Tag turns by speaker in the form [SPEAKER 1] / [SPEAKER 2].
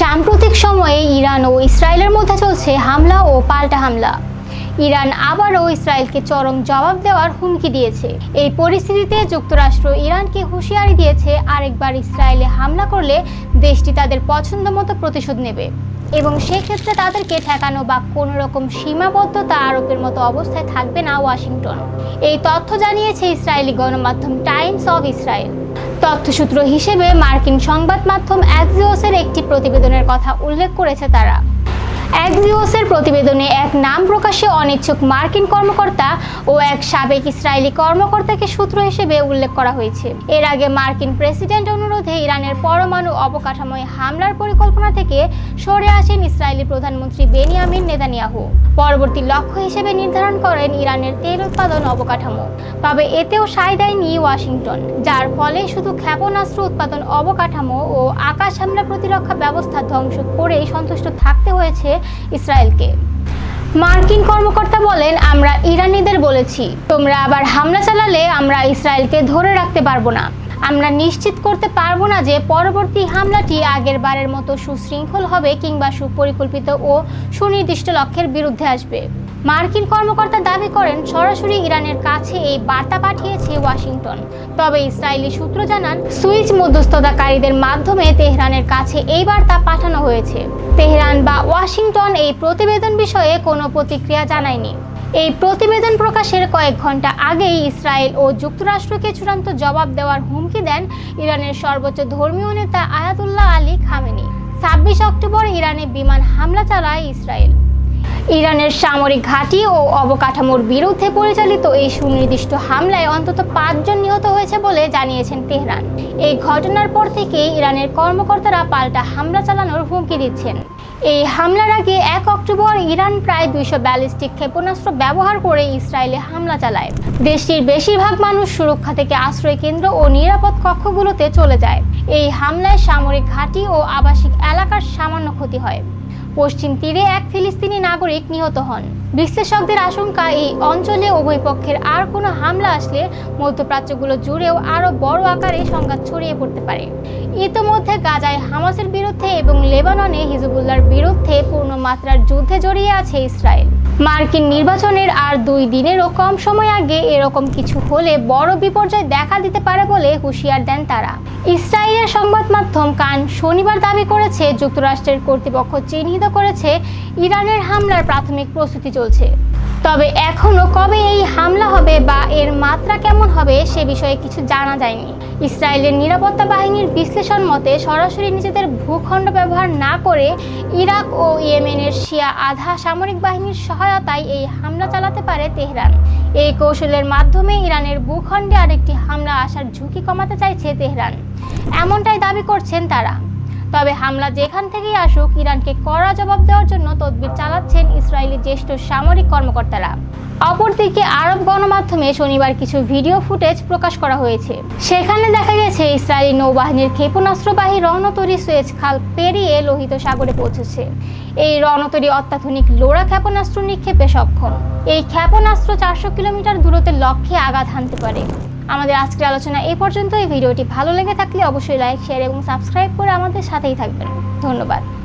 [SPEAKER 1] সাম্প্রতিক সময়ে ইরান ও ইসরায়েলের মধ্যে চলছে হামলা ও পাল্টা হামলা ইরান আবারও ইসরায়েলকে চরম জবাব দেওয়ার হুমকি দিয়েছে এই পরিস্থিতিতে যুক্তরাষ্ট্র ইরানকে হুঁশিয়ারি দিয়েছে আরেকবার ইসরায়েলে হামলা করলে দেশটি তাদের পছন্দ মতো প্রতিশোধ নেবে এবং সেক্ষেত্রে তাদেরকে ঠেকানো বা কোনো রকম সীমাবদ্ধতা আরোপের মতো অবস্থায় থাকবে না ওয়াশিংটন এই তথ্য জানিয়েছে ইসরায়েলি গণমাধ্যম টাইমস অব ইসরায়েল তথ্যসূত্র হিসেবে মার্কিন সংবাদ মাধ্যম অ্যাক্সিওসের একটি প্রতিবেদনের কথা উল্লেখ করেছে তারা একজিওসের প্রতিবেদনে এক নাম প্রকাশে অনিচ্ছুক মার্কিন কর্মকর্তা ও এক সাবেক ইসরায়েলি কর্মকর্তাকে সূত্র হিসেবে উল্লেখ করা হয়েছে এর আগে মার্কিন প্রেসিডেন্ট অনুরোধে ইরানের পরমাণু অবকাঠামোয় হামলার পরিকল্পনা থেকে সরে আসেন ইসরায়েলি প্রধানমন্ত্রী বেনিয়ামিন নেতানিয়াহু পরবর্তী লক্ষ্য হিসেবে নির্ধারণ করেন ইরানের তেল উৎপাদন অবকাঠামো তবে এতেও সায় দেয়নি ওয়াশিংটন যার ফলে শুধু ক্ষেপণাস্ত্র উৎপাদন অবকাঠামো ও আকাশ হামলা প্রতিরক্ষা ব্যবস্থা ধ্বংস করেই সন্তুষ্ট থাকতে হয়েছে ইসরায়েলকে মার্কিন কর্মকর্তা বলেন আমরা ইরানিদের বলেছি তোমরা আবার হামলা চালালে আমরা ইসরায়েলকে ধরে রাখতে পারবো না আমরা নিশ্চিত করতে পারবো না যে পরবর্তী হামলাটি আগের বারের মতো সুশৃঙ্খল হবে কিংবা সুপরিকল্পিত ও সুনির্দিষ্ট লক্ষ্যের বিরুদ্ধে আসবে মার্কিন কর্মকর্তা দাবি করেন সরাসরি ইরানের কাছে এই বার্তা পাঠিয়েছে ওয়াশিংটন তবে ইসরায়েলি সূত্র জানান সুইচ মধ্যস্থতাকারীদের মাধ্যমে তেহরানের কাছে এই বার্তা পাঠানো হয়েছে তেহরান বা ওয়াশিংটন এই প্রতিবেদন বিষয়ে কোনো প্রতিক্রিয়া জানায়নি এই প্রতিবেদন প্রকাশের কয়েক ঘন্টা আগেই ইসরায়েল ও যুক্তরাষ্ট্রকে চূড়ান্ত জবাব দেওয়ার হুমকি দেন ইরানের সর্বোচ্চ ধর্মীয় নেতা আয়াতুল্লাহ আলী খামেনি ছাব্বিশ অক্টোবর ইরানে বিমান হামলা চালায় ইসরায়েল ইরানের সামরিক ঘাঁটি ও অবকাঠামোর বিরুদ্ধে পরিচালিত এই সুনির্দিষ্ট হামলায় অন্তত পাঁচজন নিহত হয়েছে বলে জানিয়েছেন তেহরান এই ঘটনার পর থেকে ইরানের কর্মকর্তারা পাল্টা হামলা চালানোর হুমকি দিচ্ছেন এই হামলার আগে এক অক্টোবর ইরান প্রায় দুইশো ব্যালিস্টিক ক্ষেপণাস্ত্র ব্যবহার করে ইসরায়েলে হামলা চালায় দেশটির বেশিরভাগ মানুষ সুরক্ষা থেকে আশ্রয় কেন্দ্র ও নিরাপদ কক্ষগুলোতে চলে যায় এই হামলায় সামরিক ঘাঁটি ও আবাসিক এলাকার সামান্য ক্ষতি হয় পশ্চিম তীরে এক ফিলিস্তিনি নাগরিক নিহত হন বিশ্লেষকদের আশঙ্কা এই অঞ্চলে উভয় পক্ষের আর কোনো হামলা আসলে মধ্যপ্রাচ্যগুলো জুড়েও আরও বড় আকারে সংঘাত ছড়িয়ে পড়তে পারে ইতোমধ্যে গাজায় হামাসের বিরুদ্ধে এবং লেবাননে হিজবুল্লার বিরুদ্ধে পূর্ণ মাত্রার যুদ্ধে জড়িয়ে আছে ইসরায়েল মার্কিন নির্বাচনের আর দুই দিনেরও কম সময় আগে এরকম কিছু হলে বড় বিপর্যয় দেখা দিতে পারে বলে হুঁশিয়ার দেন তারা ইসরায়েলের সংবাদ মাধ্যম কান শনিবার দাবি করেছে যুক্তরাষ্ট্রের কর্তৃপক্ষ চিহ্নিত করেছে ইরানের হামলার প্রাথমিক প্রস্তুতি চলছে তবে এখনও কবে এই হামলা হবে বা এর মাত্রা কেমন হবে সে বিষয়ে কিছু জানা যায়নি ইসরায়েলের নিরাপত্তা বাহিনীর বিশ্লেষণ মতে সরাসরি নিজেদের ভূখণ্ড ব্যবহার না করে ইরাক ও ইয়েমেনের শিয়া আধা সামরিক বাহিনীর সহায়তায় এই হামলা চালাতে পারে তেহরান এই কৌশলের মাধ্যমে ইরানের ভূখণ্ডে আরেকটি হামলা আসার ঝুঁকি কমাতে চাইছে তেহরান এমনটাই দাবি করছেন তারা তবে হামলা যেখান থেকেই আসুক ইরানকে কড়া জবাব দেওয়ার জন্য তদবির চালাচ্ছে সেনাবাহিনীর জ্যেষ্ঠ সামরিক কর্মকর্তারা অপরদিকে আরব গণমাধ্যমে শনিবার কিছু ভিডিও ফুটেজ প্রকাশ করা হয়েছে সেখানে দেখা গেছে ইসরায়েলি নৌবাহিনীর ক্ষেপণাস্ত্রবাহী রণতরী সুয়েজ খাল পেরিয়ে লোহিত সাগরে পৌঁছেছে এই রণতরী অত্যাধুনিক লোড়া ক্ষেপণাস্ত্র নিক্ষেপে সক্ষম এই ক্ষেপণাস্ত্র চারশো কিলোমিটার দূরত্বের লক্ষ্যে আঘাত হানতে পারে আমাদের আজকের আলোচনা এই পর্যন্ত এই ভিডিওটি ভালো লেগে থাকলে অবশ্যই লাইক শেয়ার এবং সাবস্ক্রাইব করে আমাদের সাথেই থাকবেন ধন্যবাদ